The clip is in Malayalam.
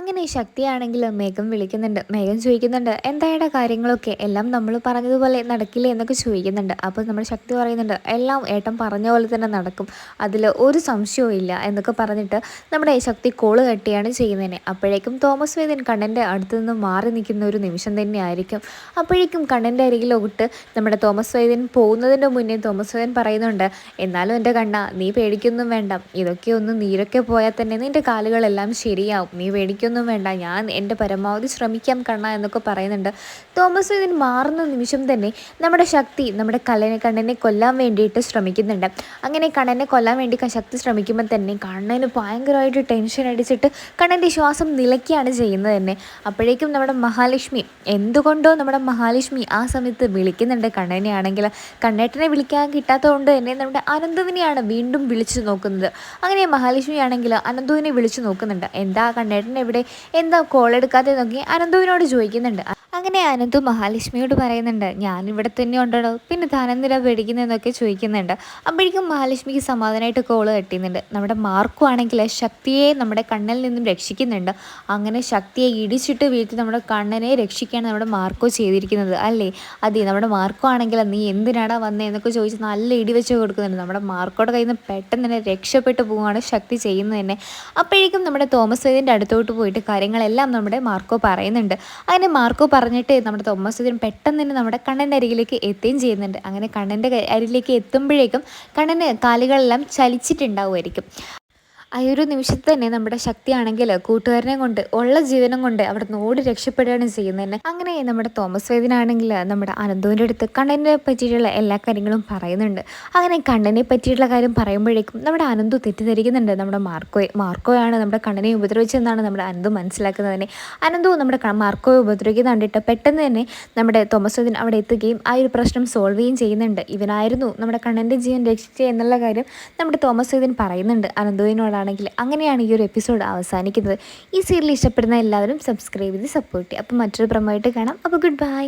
അങ്ങനെ ശക്തിയാണെങ്കിൽ മേഘം വിളിക്കുന്നുണ്ട് മേഘം ചോദിക്കുന്നുണ്ട് എന്തായുടെ കാര്യങ്ങളൊക്കെ? എല്ലാം നമ്മൾ പറഞ്ഞതുപോലെ നടക്കില്ലേ? എന്നൊക്കെ ചോദിക്കുന്നുണ്ട്. അപ്പോൾ നമ്മൾ ശക്തി പറയുന്നുണ്ട് എല്ലാം ഏട്ടൻ പറഞ്ഞ പോലെ തന്നെ നടക്കും അതിൽ ഒരു സംശയവും ഇല്ല എന്നൊക്കെ പറഞ്ഞിട്ട് നമ്മുടെ ശക്തി കോൾ കട്ടിയാണ് ചെയ്യുന്നതിനെ. അപ്പോഴേക്കും തോമസ് വേദൻ കണ്ണന്റെ അടുത്തു നിന്ന് മാറി നിൽക്കുന്ന ഒരു നിമിഷം തന്നെയായിരിക്കും. അപ്പോഴേക്കും കണ്ണന്റെ അരികിലോട്ട് നമ്മുടെ തോമസ് വേദൻ പോകുന്നതിന്റെ മുന്നേ തോമസ് വേദൻ പറയുന്നുണ്ട് എന്നാലും എന്റെ കണ്ണ നീ പേടിക്കൊന്നും വേണ്ട. ഇതൊക്കെ ഒന്ന് നീരൊക്കെ പോയാൽ തന്നെ നിന്റെ കാലുകളെല്ലാം ശരിയാവും. നീ പേടിക്കും എനിക്കൊന്നും വേണ്ട. ഞാൻ എന്റെ പരമാവധി ശ്രമിക്കാം കണ്ണ എന്നൊക്കെ പറയുന്നുണ്ട്. തോമസ് ഇതിന് മാറുന്ന നിമിഷം തന്നെ നമ്മുടെ ശക്തി നമ്മുടെ കള്ളനെ കണ്ണനെ കൊല്ലാൻ വേണ്ടിയിട്ട് ശ്രമിക്കുന്നുണ്ട്. അങ്ങനെ കണ്ണനെ കൊല്ലാൻ വേണ്ടി ശക്തി ശ്രമിക്കുമ്പോൾ തന്നെ കണ്ണന് ഭയങ്കരമായിട്ട് ടെൻഷൻ അടിച്ചിട്ട് കണ്ണന്റെ ശ്വാസം നിലയ്ക്കുകയാണ് ചെയ്യുന്നത് തന്നെ. അപ്പോഴേക്കും നമ്മുടെ മഹാലക്ഷ്മി എന്തുകൊണ്ടോ നമ്മുടെ മഹാലക്ഷ്മി ആ സമയത്ത് വിളിക്കുന്നുണ്ട് കണ്ണനെ ആണെങ്കിൽ. കണ്ണേട്ടനെ വിളിക്കാൻ കിട്ടാത്തതുകൊണ്ട് തന്നെ നമ്മുടെ അനന്തുവിനെയാണ് വീണ്ടും വിളിച്ചു നോക്കുന്നത്. അങ്ങനെ മഹാലക്ഷ്മി ആണെങ്കിൽ അനന്തുവിനെ വിളിച്ചു നോക്കുന്നുണ്ട്. എന്താ കണ്ണേട്ടനെ ഇവിടെ എന്താ കോൾ എടുക്കാതെ നോക്കി അനന്തുവിനോട് ചോദിക്കുന്നുണ്ട്. അങ്ങനെ അനന്തു മഹാലക്ഷ്മിയോട് പറയുന്നുണ്ട് ഞാൻ ഇവിടെ തന്നെ ഉണ്ടോ പിന്നെ ധനന്തിര പേടിക്കുന്നതെന്നൊക്കെ ചോദിക്കുന്നുണ്ട്. അപ്പോഴേക്കും മഹാലക്ഷ്മിക്ക് സമാധാനമായിട്ട് കോൾ കെട്ടിയുന്നുണ്ട് നമ്മുടെ മാർക്കു ആണെങ്കിൽ ശക്തിയെ നമ്മുടെ കണ്ണിൽ നിന്നും രക്ഷിക്കുന്നുണ്ട്. അങ്ങനെ ശക്തിയെ ഇടിച്ചിട്ട് വീഴ്ത്തി നമ്മുടെ കണ്ണനെ രക്ഷിക്കുകയാണ് നമ്മുടെ മാർക്കോ ചെയ്തിരിക്കുന്നത് അല്ലേ? അതെ നമ്മുടെ മാർക്കോ ആണെങ്കിൽ നീ എന്തിനാടാ വന്നേ എന്നൊക്കെ ചോദിച്ച് നല്ല ഇടി വെച്ച് കൊടുക്കുന്നുണ്ട്. നമ്മുടെ മാർക്കോടെ കയ്യിൽ നിന്ന് പെട്ടെന്ന് തന്നെ രക്ഷപ്പെട്ടു പോവുകയാണ് ശക്തി ചെയ്യുന്നത് തന്നെ. അപ്പോഴേക്കും നമ്മുടെ തോമസ് വേദിന്റെ അടുത്തോട്ട് പോയിട്ട് കാര്യങ്ങളെല്ലാം നമ്മുടെ മാർക്കോ പറയുന്നുണ്ട്. അങ്ങനെ മാർക്കോ പറഞ്ഞിട്ട് നമ്മുടെ തോമസ് ഇതിന് പെട്ടെന്ന് തന്നെ നമ്മുടെ കണ്ണന്റെ അരികിലേക്ക് എത്തുകയും ചെയ്യുന്നുണ്ട്. അങ്ങനെ കണ്ണന്റെ അരികിലേക്ക് എത്തുമ്പോഴേക്കും കണ്ണന്റെ കാലുകളെല്ലാം ചലിച്ചിട്ടുണ്ടാവുമായിരിക്കും. ആ ഒരു നിമിഷത്തിൽ തന്നെ നമ്മുടെ ശക്തിയാണെങ്കിൽ കൂട്ടുകാരനെ കൊണ്ട് ഉള്ള ജീവനം കൊണ്ട് അവിടെ നിന്ന് ഓടി രക്ഷപ്പെടുകയാണ് ചെയ്യുന്നത് അങ്ങനെ നമ്മുടെ തോമസ് വേദിനാണെങ്കിൽ നമ്മുടെ അനന്തുവിന്റെ അടുത്ത് കണ്ണനെ പറ്റിയിട്ടുള്ള എല്ലാ കാര്യങ്ങളും പറയുന്നുണ്ട്. അങ്ങനെ കണ്ണനെ പറ്റിയിട്ടുള്ള കാര്യം പറയുമ്പോഴേക്കും നമ്മുടെ അനന്തു തെറ്റിദ്ധരിക്കുന്നുണ്ട്. നമ്മുടെ മാർക്കോയെ മാർക്കോയാണ് നമ്മുടെ കണ്ണനെ ഉപദ്രവിച്ചതെന്നാണ് നമ്മുടെ അനന്തു മനസ്സിലാക്കുന്നത് അനന്തു നമ്മുടെ മാർക്കോയെ ഉപദ്രവിക്കുന്ന കണ്ടിട്ട് പെട്ടെന്ന് തന്നെ നമ്മുടെ തോമസ് വേദിൻ അവിടെ എത്തുകയും ആ ഒരു പ്രശ്നം സോൾവ് ചെയ്യുകയും ചെയ്യുന്നുണ്ട്. ഇവനായിരുന്നു നമ്മുടെ കണ്ണന്റെ ജീവൻ രക്ഷിക്കുക എന്നുള്ള കാര്യം നമ്മുടെ തോമസ് വേദിൻ പറയുന്നുണ്ട്. അനന്തുവിനോടാണ് ആണെങ്കിൽ അങ്ങനെയാണ് ഈ ഒരു എപ്പിസോഡ് അവസാനിക്കുന്നത്. ഈ സീരിയൽ ഇഷ്ടപ്പെടുന്ന എല്ലാവരും സബ്സ്ക്രൈബ് ചെയ്ത് സപ്പോർട്ട് ചെയ്യുക. അപ്പോൾ മറ്റൊരു പ്രമോയിട്ട് കാണാം. അപ്പോൾ ഗുഡ് ബൈ